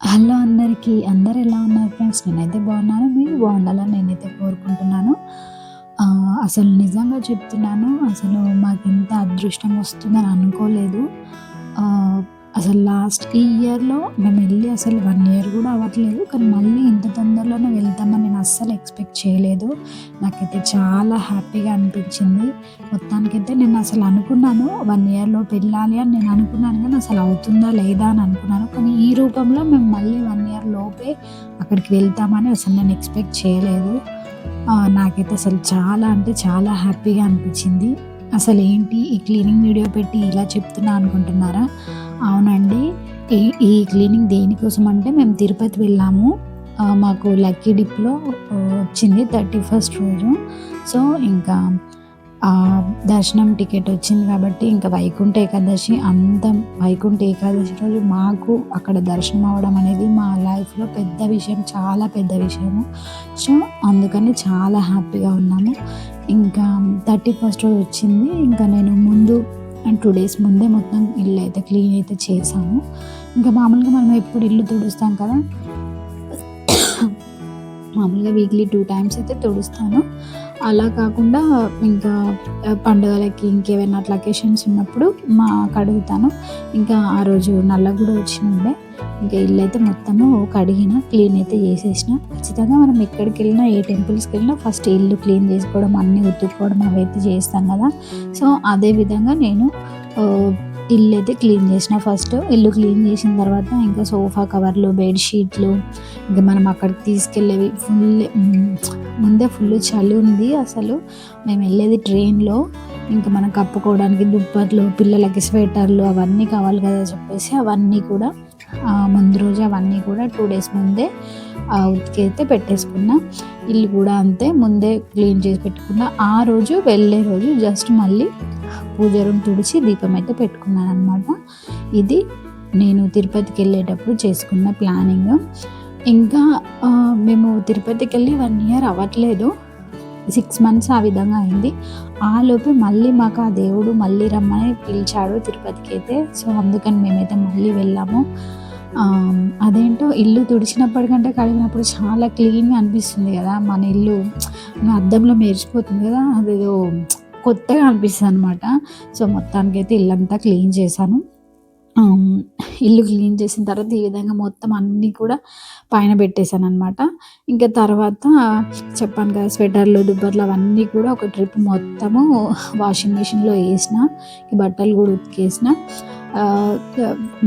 Hello అందరికీ అందరు ఎలా ఉన్నారు ఫ్రెండ్స్? నేనైతే బాగున్నాను మీరు బాగుండాలని నేనైతే కోరుకుంటున్నాను. అసలు నిజంగా చెప్తున్నాను అసలు మాకు ఇంత అదృష్టం వస్తుందని అనుకోలేదు. అసలు లాస్ట్ ఇయర్‌లో మేము వెళ్ళి అసలు వన్ ఇయర్ కూడా అవ్వట్లేదు. కానీ మళ్ళీ ఇంత తొందరలోనే వెళ్తామని నేను అస్సలు ఎక్స్‌పెక్ట్ చేయలేదు. నాకైతే చాలా హ్యాపీగా అనిపించింది. మొత్తానికైతే నేను అసలు అనుకున్నాను వన్ ఇయర్‌లో వెళ్ళాలి అని నేను అనుకున్నాను కానీ అసలు అవుతుందా లేదా అని అనుకున్నాను. కానీ ఈ రూపంలో మేము మళ్ళీ వన్ ఇయర్ లోపే అక్కడికి వెళ్తామని అసలు నేను ఎక్స్‌పెక్ట్ చేయలేదు. నాకైతే అసలు చాలా అంటే చాలా హ్యాపీగా అనిపించింది. అసలు ఏంటి ఈ క్లీనింగ్ వీడియో పెట్టి ఇలా చెప్తున్నా అనుకుంటున్నారా? అవునండి. ఈ ఈ క్లీనింగ్ దేనికోసం అంటే మేము తిరుపతి వెళ్ళాము. మాకు లక్కీ డిప్‌లో వచ్చింది థర్టీ ఫస్ట్ రోజు. సో, ఇంకా దర్శనం టికెట్ వచ్చింది కాబట్టి ఇంకా వైకుంఠ ఏకాదశి అంత వైకుంఠ ఏకాదశి రోజు మాకు అక్కడ దర్శనం అవ్వడం అనేది మా లైఫ్‌లో పెద్ద విషయం. చాలా పెద్ద విషయము. సో, అందుకని చాలా హ్యాపీగా ఉన్నాము. ఇంకా థర్టీ ఫస్ట్ రోజు వచ్చింది. ఇంకా నేను ముందు అండ్ టూ డేస్ ముందే మొత్తం ఇల్లు అయితే క్లీన్ అయితే చేసాము ఇంకా మామూలుగా మనం ఎప్పుడు ఇల్లు తుడుస్తాం కదా? మామూలుగా వీక్లీ టూ టైమ్స్ అయితే తుడుస్తాను. అలా కాకుండా ఇంకా పండుగలకి ఇంకేమైనా అట్లా అకేషన్స్ ఉన్నప్పుడు మా కడుగుతాను ఇంకా ఆ రోజు నల్ల కూడా వచ్చినుండే ఇంకా ఇల్లు అయితే మొత్తము కడిగిన క్లీన్ అయితే చేసేసిన. ఖచ్చితంగా మనం ఎక్కడికి వెళ్ళినా ఏ టెంపుల్స్కి వెళ్ళినా ఫస్ట్ ఇల్లు క్లీన్ చేసుకోవడం అన్నీ ఉతుక్కోవడం అవి అయితే చేస్తాం కదా. సో అదే విధంగా నేను ఇల్లు అయితే క్లీన్ చేసిన ఫస్ట్. ఇల్లు క్లీన్ చేసిన తర్వాత ఇంకా సోఫా కవర్లు బెడ్షీట్లు ఇంకా మనం అక్కడికి తీసుకెళ్ళేవి ఫుల్ ముందే ఫుల్ చలి ఉంది అసలు. మేము వెళ్ళేది ట్రైన్లో ఇంకా మనం కప్పుకోవడానికి దుప్పట్లు పిల్లలకి స్వెటర్లు అవన్నీ కావాలి కదా చెప్పేసి అవన్నీ కూడా ముందు రోజు అవన్నీ కూడా టూ డేస్ ముందే ఉతికైతే పెట్టేసుకున్నా. ఇల్లు కూడా అంతే ముందే క్లీన్ చేసి పెట్టుకున్నా. ఆ రోజు వెళ్ళే రోజు జస్ట్ మళ్ళీ పూజ రూమ్ తుడిచి దీపం అయితే పెట్టుకున్నాను అనమాట ఇది నేను తిరుపతికి వెళ్ళేటప్పుడు చేసుకున్న ప్లానింగ్. ఇంకా మేము తిరుపతికి వెళ్ళి వన్ ఇయర్ అవ్వట్లేదు. సిక్స్ మంత్స్ ఆ విధంగా అయింది. ఆ లోపే మళ్ళీ మాకు ఆ దేవుడు మళ్ళీ రమ్మని పిలిచాడు తిరుపతికి అయితే. సో అందుకని మేమైతే మళ్ళీ వెళ్ళాము. అదేంటో ఇల్లు తుడిచినప్పటికంటే కడిగినప్పుడు చాలా క్లీన్గా అనిపిస్తుంది కదా. మన ఇల్లు అద్దంలో మెరిచిపోతుంది కదా. అదేదో కొత్తగా అనిపిస్తుంది అనమాట సో మొత్తానికి అయితే ఇల్లంతా క్లీన్ చేశాను. ఇల్లు క్లీన్ చేసిన తర్వాత ఈ విధంగా మొత్తం అన్నీ కూడా పైన పెట్టేశాను అనమాట ఇంకా తర్వాత చెప్పాను కదా స్వెటర్లు దుబ్బర్లు అవన్నీ కూడా ఒక ట్రిప్ మొత్తము వాషింగ్ మిషన్లో వేసిన బట్టలు కూడా ఉతికేసిన.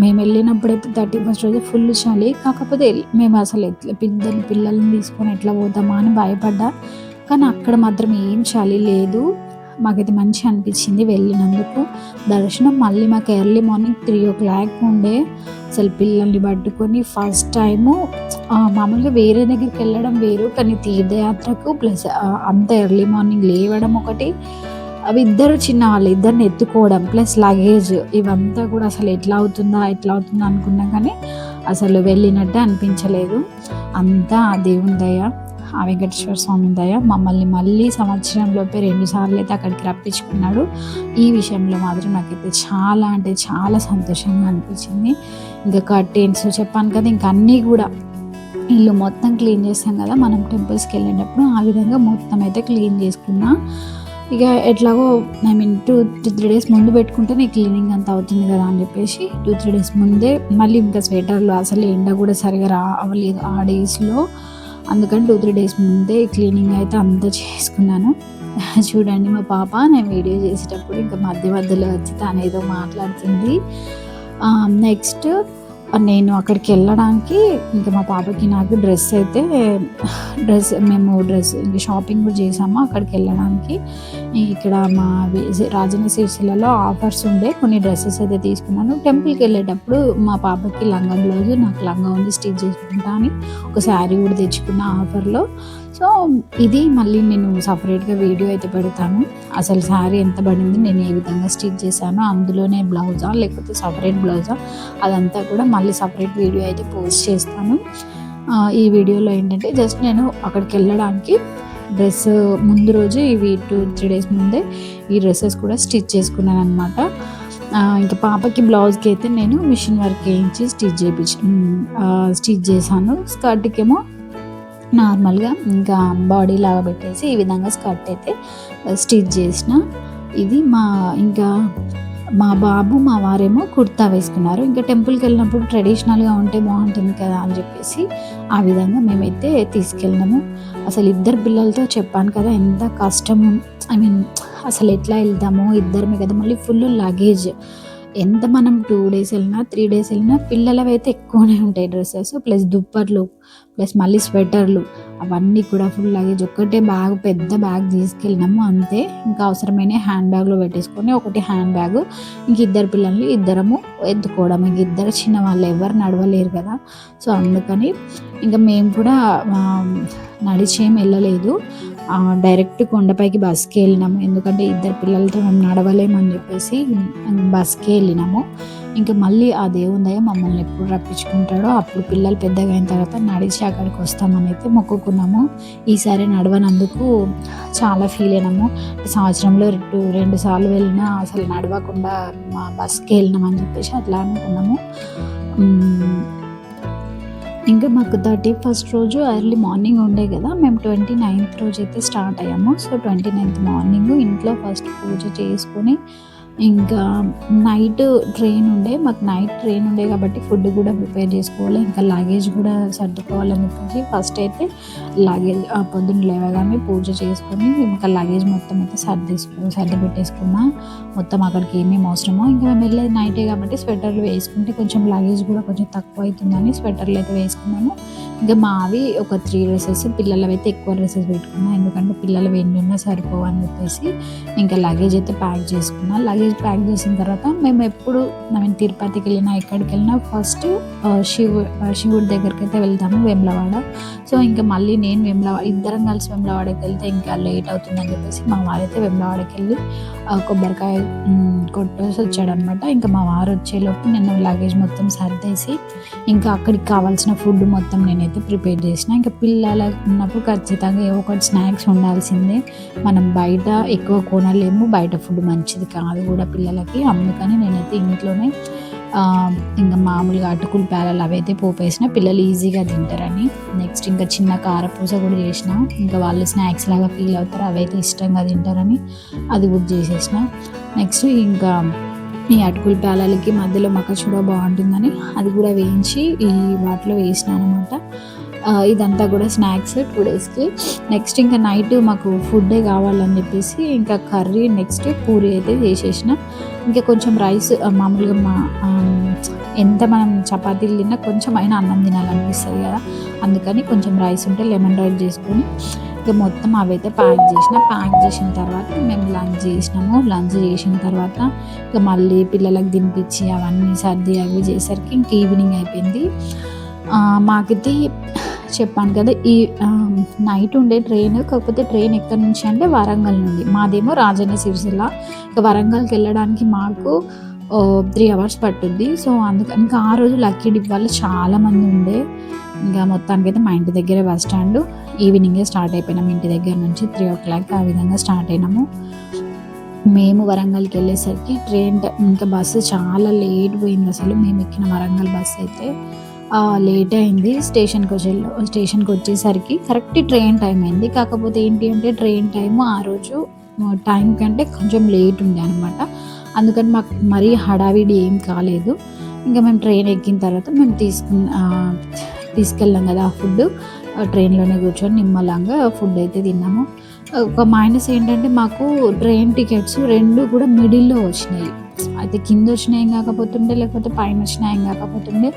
మేము వెళ్ళినప్పుడైతే థర్టీ ఫస్ట్ రోజు ఫుల్ చలి. కాకపోతే మేము అసలు ఎట్లా పిల్లలు పిల్లల్ని తీసుకొని ఎట్లా పోతామా అని భయపడ్డా. కానీ అక్కడ మాత్రం ఏం చలి లేదు. మాకైతే మంచిగా అనిపించింది వెళ్ళినందుకు. దర్శనం మళ్ళీ మాకు early morning three o'clock ఉండే. అసలు పిల్లల్ని పట్టుకొని ఫస్ట్ టైము మామూలుగా వేరే దగ్గరికి వెళ్ళడం వేరు కానీ తీర్థయాత్రకు ప్లస్ అంత ఎర్లీ మార్నింగ్ లేవడం ఒకటి. అవి ఇద్దరు చిన్న వాళ్ళు ఇద్దరిని ఎత్తుకోవడం ప్లస్ లగేజ్ ఇవంతా కూడా అసలు ఎట్లా అవుతుందా ఎట్లా అవుతుందా అనుకున్నా కానీ అసలు వెళ్ళినట్టే అనిపించలేదు. అంతా దేవుని దయ ఆ వెంకటేశ్వర స్వామి దయ. మమ్మల్ని మళ్ళీ సంవత్సరంలోపే రెండుసార్లు అయితే అక్కడికి రప్పించుకున్నాడు. ఈ విషయంలో మాత్రం నాకైతే చాలా అంటే చాలా సంతోషంగా అనిపించింది. ఇంకా కర్టెన్స్ చెప్పాను కదా ఇంక అన్నీ కూడా ఇల్లు మొత్తం క్లీన్ చేస్తాం కదా మనం టెంపుల్స్కి వెళ్ళేటప్పుడు ఆ విధంగా మొత్తం అయితే క్లీన్ చేసుకున్నా. ఇక ఎట్లాగో I mean two two three days ముందు పెట్టుకుంటే నీ క్లీనింగ్ అంతా అవుతుంది కదా అని చెప్పేసి టూ త్రీ డేస్ ముందే మళ్ళీ ఇంకా స్వెటర్లు అసలు ఎండ కూడా సరిగా రా అవ్వలేదు ఆ డేస్లో అందుకని టూ త్రీ డేస్ ముందే క్లీనింగ్ అయితే అంతా చేసుకున్నాను. చూడండి మా పాప నేను వీడియో చేసేటప్పుడు ఇంకా మధ్య మధ్యలో వచ్చి తనేదో మాట్లాడుతుంది. Um, నెక్స్ట్ నేను అక్కడికి వెళ్ళడానికి ఇంకా మా పాపకి నాకు డ్రెస్ అయితే డ్రెస్ మేము డ్రెస్ షాపింగ్ కూడా చేసాము అక్కడికి వెళ్ళడానికి. ఇక్కడ మా రాజన్న సిరిసిల్లలో ఆఫర్స్ ఉండే కొన్ని డ్రెస్సెస్ అయితే తీసుకున్నాను. టెంపుల్కి వెళ్ళేటప్పుడు మా పాపకి లంగా బ్లౌజ్ నాకు లంగా ఉంది స్టిచ్ చేసుకుంటా అని ఒక శారీ కూడా తెచ్చుకున్న ఆఫర్లో. సో ఇది మళ్ళీ నేను సపరేట్గా వీడియో అయితే పెడతాను. అసలు శారీ ఎంత పడింది నేను ఏ విధంగా స్టిచ్ చేశానో అందులోనే బ్లౌజా లేకపోతే సపరేట్ బ్లౌజా అదంతా కూడా మళ్ళీ సపరేట్ వీడియో అయితే పోస్ట్ చేస్తాను. ఈ వీడియోలో ఏంటంటే జస్ట్ నేను అక్కడికి వెళ్ళడానికి డ్రెస్ ముందు రోజు ఇవి టూ త్రీ డేస్ ముందే ఈ డ్రెస్సెస్ కూడా స్టిచ్ చేసుకున్నాను అనమాట ఇంకా పాపకి బ్లౌజ్కి అయితే నేను మిషన్ వర్క్ వేయించి స్టిచ్ చేయించి స్టిచ్ చేశాను. స్కర్ట్కి ఏమో నార్మల్గా ఇంకా బాడీ లాగా పెట్టేసి ఈ విధంగా స్కర్ట్ అయితే స్టిచ్ చేసిన. ఇది మా ఇంకా మా బాబు మా వారేమో కుర్తా వేసుకున్నారు. ఇంకా టెంపుల్కి వెళ్ళినప్పుడు ట్రెడిషనల్గా ఉంటే బాగుంటుంది కదా అని చెప్పేసి ఆ విధంగా మేమైతే తీసుకెళ్ళినాము. అసలు ఇద్దరు పిల్లలతో చెప్పాను కదా ఎంత కష్టం. ఐ మీన్ అసలు ఎట్లా వెళ్తామో ఇద్దరమే కదా మళ్ళీ ఫుల్ లగేజ్. ఎంత మనం టూ డేస్ వెళ్ళినా త్రీ డేస్ వెళ్ళినా పిల్లలవి అయితే ఎక్కువనే ఉంటాయి డ్రెస్సెస్. ప్లస్ దుప్పట్లు ప్లస్ మళ్ళీ స్వెటర్లు అవన్నీ కూడా ఫుల్ లగేజ్ ఒక్కటే బ్యాగ్ పెద్ద బ్యాగ్ తీసుకెళ్ళినాము అంతే. ఇంకా అవసరమైన హ్యాండ్ బ్యాగ్లో పెట్టేసుకొని ఒకటి హ్యాండ్ బ్యాగ్ ఇంక ఇద్దరు పిల్లల్ని ఇద్దరము ఎత్తుకోవడం. ఇంక ఇద్దరు చిన్న వాళ్ళు ఎవరు నడవలేరు కదా. సో అందుకని ఇంకా మేము కూడా నడిచేం వెళ్ళలేదు. డైరెక్ట్ కొండపైకి బస్కి వెళ్ళినాము. ఎందుకంటే ఇద్దరు పిల్లలతో మేము నడవలేమని చెప్పేసి బస్కి వెళ్ళినాము. ఇంకా మళ్ళీ ఆ దేవుని మమ్మల్ని ఎప్పుడు రప్పించుకుంటాడో అప్పుడు పిల్లలు పెద్దగా అయిన తర్వాత నడిచి అక్కడికి వస్తామని అయితే మొక్కుకున్నాము. ఈసారి నడవనందుకు చాలా ఫీల్ అయినాము. సంవత్సరంలో రెండు రెండు సార్లు వెళ్ళినా అసలు నడవకుండా మా బస్కి వెళ్ళినామని చెప్పేసి అట్లా అనుకున్నాము. ఇంకా మాకు థర్టీ ఫస్ట్ రోజు ఎర్లీ మార్నింగ్ ఉండే కదా మేము ట్వంటీ నైన్త్ రోజు అయితే స్టార్ట్ అయ్యాము. సో ట్వంటీ నైన్త్ మార్నింగ్ ఇంట్లో ఫస్ట్ పూజ చేసుకొని ఇంకా నైట్ ట్రైన్ ఉండే మాకు నైట్ ట్రైన్ ఉండే కాబట్టి ఫుడ్ కూడా ప్రిపేర్ చేసుకోవాలి ఇంకా లగేజ్ కూడా సర్దుకోవాలని చెప్పేసి ఫస్ట్ అయితే లగేజ్ పొద్దున్న లేవగానే పూజ చేసుకొని ఇంకా లగేజ్ మొత్తం అయితే సర్దేసుకో సర్ది పెట్టేసుకున్నా మొత్తం అక్కడికి ఏమేమి అవసరమో ఇంకా మేము వెళ్ళేది నైటే కాబట్టి స్వెటర్లు వేసుకుంటే కొంచెం లగేజ్ కూడా కొంచెం తక్కువ అవుతుందని స్వెటర్లు అయితే వేసుకున్నాము. ఇంకా మావి ఒక త్రీ డ్రెస్సెస్ పిల్లలవి అయితే ఎక్కువ డ్రెస్సెస్ పెట్టుకున్నా ఎందుకంటే పిల్లలు ఎన్ని ఉన్నా సరిపోవని చెప్పేసి ఇంకా లగేజ్ అయితే ప్యాక్ చేసుకున్నా. లగేజ్ ప్యాక్ చేసిన తర్వాత మేము ఎప్పుడు మేము తిరుపతికి వెళ్ళినా ఎక్కడికి వెళ్ళినా ఫస్ట్ uh, శివు uh, శివుడి దగ్గరికి అయితే వెళ్తాము వేములవాడ. సో ఇంకా మళ్ళీ నేను వేములవాడ ఇద్దరం కలిసి వేములవాడకి వెళ్తే ఇంకా లేట్ అవుతుందని చెప్పేసి మా వారైతే వేములవాడకి వెళ్ళి uh, కొబ్బరికాయ కొట్టేసి వచ్చాడనమాట ఇంకా మా వారు వచ్చేలోపు నేను లగేజ్ మొత్తం సర్దేసి ఇంకా అక్కడికి కావాల్సిన ఫుడ్ మొత్తం నేనైతే ప్రిపేర్ చేసిన. ఇంకా పిల్లల ఉన్నప్పుడు ఖచ్చితంగా ఏ ఒకటి స్నాక్స్ ఉండాల్సిందే. మనం బయట ఎక్కువ కొనలేము బయట ఫుడ్ మంచిది కాదు కూడా. పిల్లలకి అందుకని నేనైతే ఇంట్లోనే ఇంకా మామూలుగా అటుకులు పేలలు అవైతే పోపేసిన. పిల్లలు ఈజీగా తింటారని. నెక్స్ట్ ఇంకా చిన్న కారపూస కూడా చేసిన. ఇంకా వాళ్ళు స్నాక్స్ లాగా ఫీల్ అవుతారు అవైతే ఇష్టంగా తింటారని అది కూడా చేసేసిన. నెక్స్ట్ ఇంకా ఈ అటుకుల పేలలకి మధ్యలో మక్కచూడ బాగుంటుందని అది కూడా వేయించి ఈ వాటిలో వేసిన అనమాట. ఇదంతా కూడా స్నాక్స్ టూ డేస్కి. నెక్స్ట్ ఇంకా నైట్ మాకు ఫుడ్డే కావాలని చెప్పేసి ఇంకా కర్రీ నెక్స్ట్ పూరి అయితే చేసేసిన. ఇంకా కొంచెం రైస్ మామూలుగా మా ఎంత మనం చపాతీలు తిన్నా కొంచెం అయినా అన్నం తినాలనిపిస్తుంది కదా. అందుకని కొంచెం రైస్ ఉంటే లెమన్ రైస్ చేసుకొని ఇంకా మొత్తం అవైతే ప్యాక్ చేసిన. ప్యాక్ చేసిన తర్వాత మేము లంచ్ చేసినాము. లంచ్ చేసిన తర్వాత ఇంకా మళ్ళీ పిల్లలకు తినిపించి అవన్నీ సర్ది అవి చేసరికి ఇంక ఈవినింగ్ అయిపోయింది. మాకైతే చెప్పాను కదా ఈ నైట్ ఉండే ట్రైన్ కాకపోతే ట్రైన్ ఎక్కడి నుంచి అంటే వరంగల్ నుండి. మాదేమో రాజన్న సిరిసిల్ల. ఇక వరంగల్కి వెళ్ళడానికి మాకు త్రీ అవర్స్ పట్టుద్ది. సో అందుకని ఇంకా ఆ రోజు లక్కీ డిప్ వాళ్ళు చాలామంది ఉండే. ఇంకా మొత్తానికైతే మా ఇంటి దగ్గరే బస్ స్టాండ్ ఈవినింగే స్టార్ట్ అయిపోయినాం ఇంటి దగ్గర నుంచి. త్రీ ఓ క్లాక్ ఆ విధంగా స్టార్ట్ అయినాము. మేము వరంగల్కి వెళ్ళేసరికి ట్రైన్ ఇంకా బస్సు చాలా లేట్ పోయింది అసలు. మేము ఎక్కిన వరంగల్ బస్సు అయితే. లేట్ అయింది. స్టేషన్కి వచ్చే స్టేషన్కి వచ్చేసరికి కరెక్ట్ ట్రైన్ టైం అయింది. కాకపోతే ఏంటి అంటే ట్రైన్ టైం ఆ రోజు టైం కంటే కొంచెం లేట్ ఉండే అనమాట అందుకని మాకు మరీ హడావిడి ఏం కాలేదు. ఇంకా మేము ట్రైన్ ఎక్కిన తర్వాత మేము తీసుకున్న తీసుకెళ్ళాం కదా ఆ ఫుడ్ ట్రైన్లోనే కూర్చొని నిమ్మలంగా ఫుడ్ అయితే తిన్నాము. ఒక మైనస్ ఏంటంటే మాకు ట్రైన్ టికెట్స్ రెండు కూడా మిడిల్లో వచ్చినాయి. అయితే కింద వచ్చినా ఏం కాకపోతుండే లేకపోతే పైన వచ్చినాయి ఏం కాకపోతుండే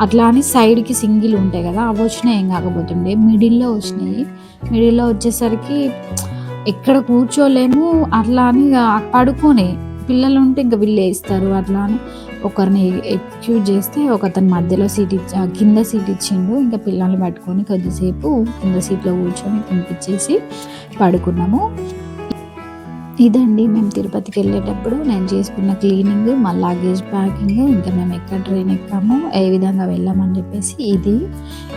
అట్లా అని సైడ్కి సింగిల్ ఉంటాయి కదా అవి వచ్చినా ఏం కాకపోతుండే. మిడిల్లో వచ్చినాయి. మిడిల్లో వచ్చేసరికి ఎక్కడ కూర్చోలేము అట్లా అని పడుకొని. పిల్లలు ఉంటే ఇంకా వీళ్ళు వేస్తారు అట్లా అని ఒకరిని ఎక్స్క్యూజ్ చేస్తే ఒక అతను మధ్యలో సీట్ ఇచ్చి కింద సీట్ ఇచ్చిండు. ఇంకా పిల్లల్ని పట్టుకొని కొద్దిసేపు కింద సీట్లో కూర్చొని తినిపించేసి పడుకున్నాము. ఇదండి మేము తిరుపతికి వెళ్ళేటప్పుడు నేను చేసుకున్న క్లీనింగ్ మా లగేజ్ ప్యాకింగ్ ఇంకా మేము ఎక్కడ ట్రైన్ ఎక్కాము ఏ విధంగా వెళ్ళామని చెప్పేసి ఇది.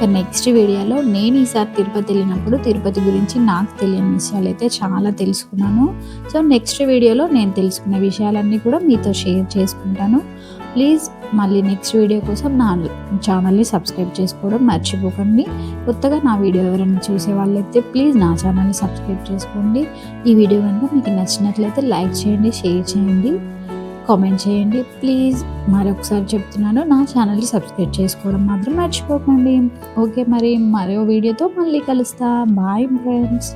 నెక్స్ట్ వీడియోలో నేను ఈసారి తిరుపతి వెళ్ళినప్పుడు తిరుపతి గురించి నాకు తెలియని విషయాలు అయితే చాలా తెలుసుకున్నాను. సో నెక్స్ట్ వీడియోలో నేను తెలుసుకున్న విషయాలన్నీ కూడా మీతో షేర్ చేసుకుంటాను. ప్లీజ్ మళ్ళీ నెక్స్ట్ వీడియో కోసం నా ఛానల్ని సబ్స్క్రైబ్ చేసుకోవడం మర్చిపోకండి. కొత్తగా నా వీడియో ఎవరైనా చూసే వాళ్ళైతే ప్లీజ్ నా ఛానల్ని సబ్స్క్రైబ్ చేసుకోండి. ఈ వీడియో కనుక మీకు నచ్చినట్లయితే లైక్ చేయండి షేర్ చేయండి కామెంట్ చేయండి. ప్లీజ్ మరొకసారి చెప్తున్నాను నా ఛానల్ని సబ్స్క్రైబ్ చేసుకోవడం మాత్రం మర్చిపోకండి. ఓకే మరి మరో వీడియోతో మళ్ళీ కలుస్తా. Bye friends